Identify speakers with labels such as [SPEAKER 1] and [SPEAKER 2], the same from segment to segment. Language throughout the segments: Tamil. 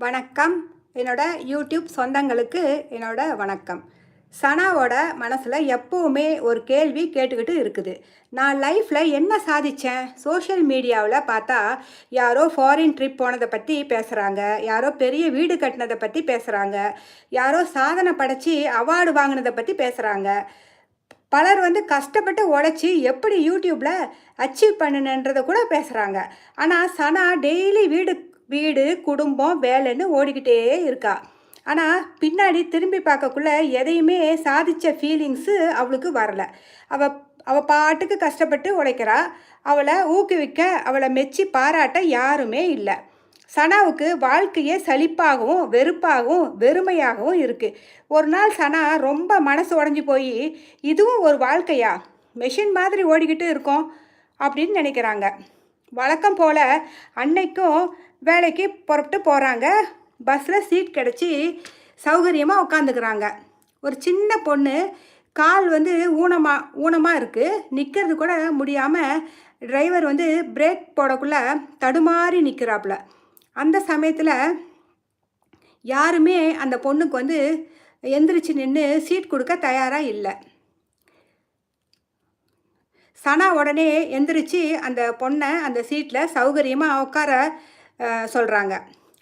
[SPEAKER 1] வணக்கம். என்னோட யூடியூப் சொந்தங்களுக்கு என்னோட வணக்கம். சனாவோட மனசில் எப்போவுமே ஒரு கேள்வி கேட்டுக்கிட்டு இருக்குது. நான் லைஃப்பில் என்ன சாதித்தேன் சோஷியல் மீடியாவில் பார்த்தா யாரோ ஃபாரின் ட்ரிப் போனதை பற்றி பேசுகிறாங்க யாரோ பெரிய வீடு கட்டினதை பற்றி பேசுகிறாங்க யாரோ சாதனை படைச்சி அவார்டு வாங்கினதை பற்றி பேசுகிறாங்க பலர் வந்து கஷ்டப்பட்டு உழைச்சி எப்படி யூடியூப்பில் அச்சீவ் பண்ணினன்றதை கூட பேசுகிறாங்க ஆனால் சனா டெய்லி வீடு வீடு குடும்பம் வேலைன்னு ஓடிக்கிட்டே இருக்கா. ஆனால் பின்னாடி திரும்பி பார்க்கக்குள்ள எதையுமே சாதித்த ஃபீலிங்ஸு அவளுக்கு வரல. அவள் அவள் பாட்டுக்கு கஷ்டப்பட்டு உழைக்கிறா. அவளை ஊக்குவிக்க அவளை மெச்சி பாராட்ட யாருமே இல்லை. சனாவுக்கு வாழ்க்கையே சலிப்பாகவும் வெறுப்பாகவும் வெறுமையாகவும் இருக்குது ஒரு நாள் சனா ரொம்ப மனசு உடஞ்சி போய் இதுவும் ஒரு வாழ்க்கையா? மெஷின் மாதிரி ஓடிக்கிட்டு இருக்கோம் அப்படின்னு நினைக்கிறாங்க. வழக்கம் போல் அன்னைக்கும் வேலைக்கு புறப்பட்டு போகிறாங்க பஸ்ஸில் சீட் கிடச்சி சௌகரியமாக உட்காந்துக்கிறாங்க ஒரு சின்ன பொண்ணு கால் வந்து ஊனமாக ஊனமாக இருக்குது நிற்கிறது கூட முடியாமல் டிரைவர் வந்து பிரேக் போடக்குள்ளே தடுமாறி நிற்கிறாப்புல அந்த சமயத்தில் யாருமே அந்த பொண்ணுக்கு வந்து எந்திரிச்சு நின்று சீட் கொடுக்க தயாராக இல்லை. சனா உடனே எந்திரிச்சு அந்த பொண்ணை அந்த சீட்டில் சௌகரியமாக உட்கார சொல்கிறாங்க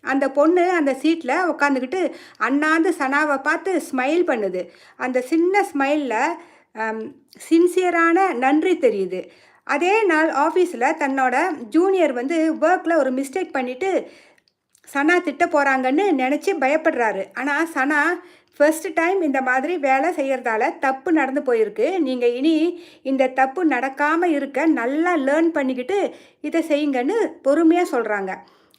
[SPEAKER 1] அந்த பொண்ணு அந்த சீட்டில் உட்காந்துக்கிட்டு அண்ணாந்து சனாவை பார்த்து ஸ்மைல் பண்ணுது. அந்த சின்ன ஸ்மைலில் சின்சியரான நன்றி தெரியுது. அதே நாள் ஆஃபீஸில் தன்னோட ஜூனியர் வந்து ஒர்க்கில் ஒரு மிஸ்டேக் பண்ணிவிட்டு சனா திட்ட போகிறாங்கன்னு நினச்சி பயப்படுறாரு. ஆனால் சனா ஃபர்ஸ்ட் டைம் இந்த மாதிரி வேலை செய்கிறதால தப்பு நடந்து போயிருக்கு. நீங்கள் இனி இந்த தப்பு நடக்காமல் இருக்க நல்லா லேர்ன் பண்ணிக்கிட்டு இதை செய்யுங்கன்னு பொறுமையாக சொல்கிறாங்க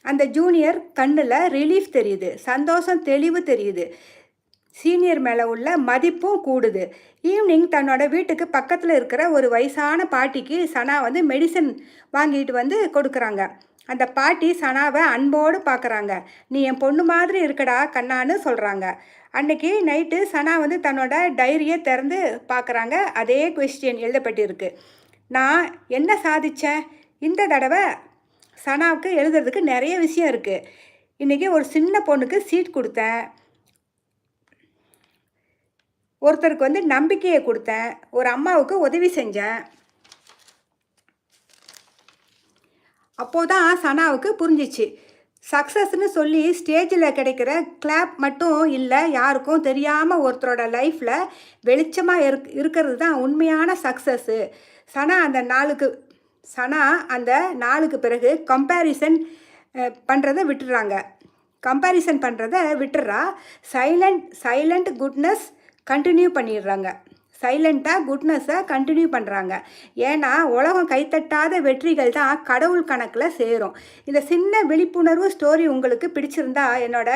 [SPEAKER 1] அந்த ஜூனியர் கண்ணில் ரிலீஃப் தெரியுது சந்தோஷம் தெளிவு தெரியுது. சீனியர் மேலே உள்ள மதிப்பும் கூடுது. ஈவினிங் தன்னோட வீட்டுக்கு பக்கத்தில் இருக்கிற ஒரு வயசான பாட்டிக்கு சனா வந்து மெடிசன் வாங்கிட்டு வந்து கொடுக்குறாங்க. அந்த பாட்டி சனாவை அன்போடு பார்க்குறாங்க நீ என் பொண்ணு மாதிரி இருக்கடா கண்ணான்னு சொல்கிறாங்க அன்னைக்கு நைட்டு சனா வந்து தன்னோட டைரியை திறந்து பார்க்குறாங்க அதே கொஸ்டின் எழுதப்பட்டிருக்கு. நான் என்ன சாதித்தேன் இந்த தடவை சனாவுக்கு எழுதுறதுக்கு நிறைய விஷயம் இருக்குது இன்றைக்கி ஒரு சின்ன பொண்ணுக்கு சீட் கொடுத்தேன். ஒருத்தருக்கு வந்து நம்பிக்கையை கொடுத்தேன். ஒரு அம்மாவுக்கு உதவி செஞ்சேன். அப்போதான் சனாவுக்கு புரிஞ்சிச்சு. சக்ஸஸ்னு சொல்லி ஸ்டேஜில் கிடைக்கிற கிளாப் மட்டும் இல்லை யாருக்கும் தெரியாமல் ஒருத்தரோட லைஃப்பில் வெளிச்சமாக இருக் இருக்கிறது தான் உண்மையான சக்ஸஸ்ஸு சனா அந்த நாளுக்கு சனா அந்த நாளுக்கு பிறகு கம்பேரிசன் பண்ணுறதை விட்டுறாங்க. கம்பேரிசன் பண்ணுறத விட்டுறா. சைலண்ட் சைலண்ட் குட்னஸ் கண்டினியூ பண்ணிடுறாங்க. சைலண்ட்டாக குட்னஸை கண்டினியூ பண்ணுறாங்க ஏன்னா உலகம் கைத்தட்டாத வெற்றிகள் தான் கடவுள் கணக்கில் சேரும். இந்த சின்ன விழிப்புணர்வு ஸ்டோரி உங்களுக்கு பிடிச்சிருந்தா என்னோட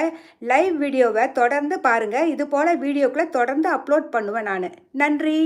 [SPEAKER 1] லைவ் வீடியோவை தொடர்ந்து பாருங்கள் இது போல் வீடியோக்களை தொடர்ந்து அப்லோட் பண்ணுவேன் நான். நன்றி!